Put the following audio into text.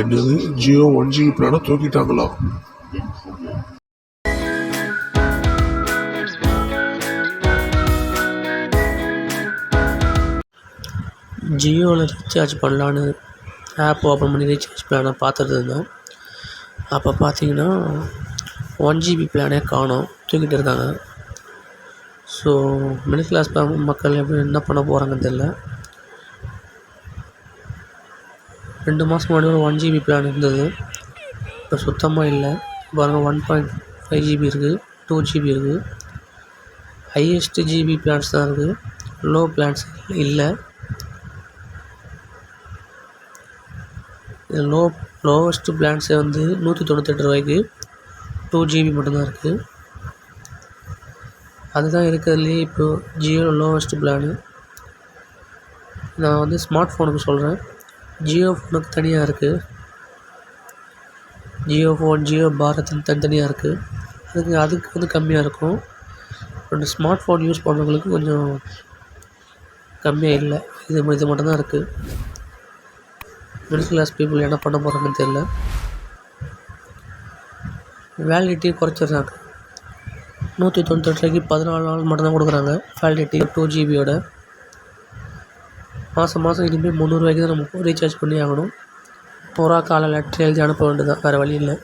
என்னது? Jio one GB பிளானை தூக்கிட்டாங்களா? ஜியோவில் ரீசார்ஜ் பண்ணலான்னு ஆப் ஓப்பன் பண்ணி ரீசார்ஜ் பிளானை பார்த்துட்டு இருந்தேன் அப்போ பார்த்தீங்கன்னா ஒன் ஜிபி பிளானே காணும். தூக்கிட்டு இருக்காங்க. ஸோ மிடில் கிளாஸ் மக்கள் எப்படி என்ன பண்ண போகிறாங்கன்னு தெரில ரெண்டு மாதம் முன்னாடி ஒரு ஒன் ஜிபி பிளான் இருந்தது. இப்போ சுத்தமாக இல்லை. பாருங்கள் ஒன் பாயிண்ட் ஃபைவ் ஜிபி இருக்குது டூ ஜிபி இருக்குது ஹையஸ்ட்டு ஜிபி பிளான்ஸ் தான் இருக்குது லோ பிளான்ஸ் இல்லை. லோ லோவஸ்ட்டு பிளான்ஸே வந்து நூற்றி தொண்ணூத்தெட்டு ரூபாய்க்கு டூ ஜிபி மட்டும்தான் இருக்குது அதுதான் இருக்கிறதுலேயே இப்போ ஜியோ லோவஸ்ட் பிளானு நான் வந்து ஸ்மார்ட் ஃபோனுக்கு சொல்கிறேன் ஜியோ ஃபோனுக்கு தனியாக இருக்குது ஜியோ ஃபோன் ஜியோ பாரத்னு தனித்தனியாக இருக்குது அதுக்கு அதுக்கு வந்து கம்மியாக இருக்கும். ரெண்டு ஸ்மார்ட் ஃபோன் யூஸ் பண்ணுறவங்களுக்கு கொஞ்சம் கம்மியாக இல்லை. இது இது மட்டும்தான் இருக்குது மிடில் கிளாஸ் பீப்புள் என்ன பண்ண போகிறாங்கன்னு தெரில வேலிடிட்டியும் குறைச்சிடுறாங்க. நூற்றி தொண்ணூத்தெட்டு ரூபாய்க்கு பதினாலு நாள் மட்டும்தான் கொடுக்குறாங்க. வேலிடிட்டி டூ ஜிபியோட. மாதம் மாதம் இனிமேல் முந்நூறுரூவாய்க்கு தான் நம்ம ரீசார்ஜ் பண்ணி ஆகணும். புறா காலை லெட்டர் எழுதி அனுப்ப வேண்டியது தான் வேறு வழி இல்லை.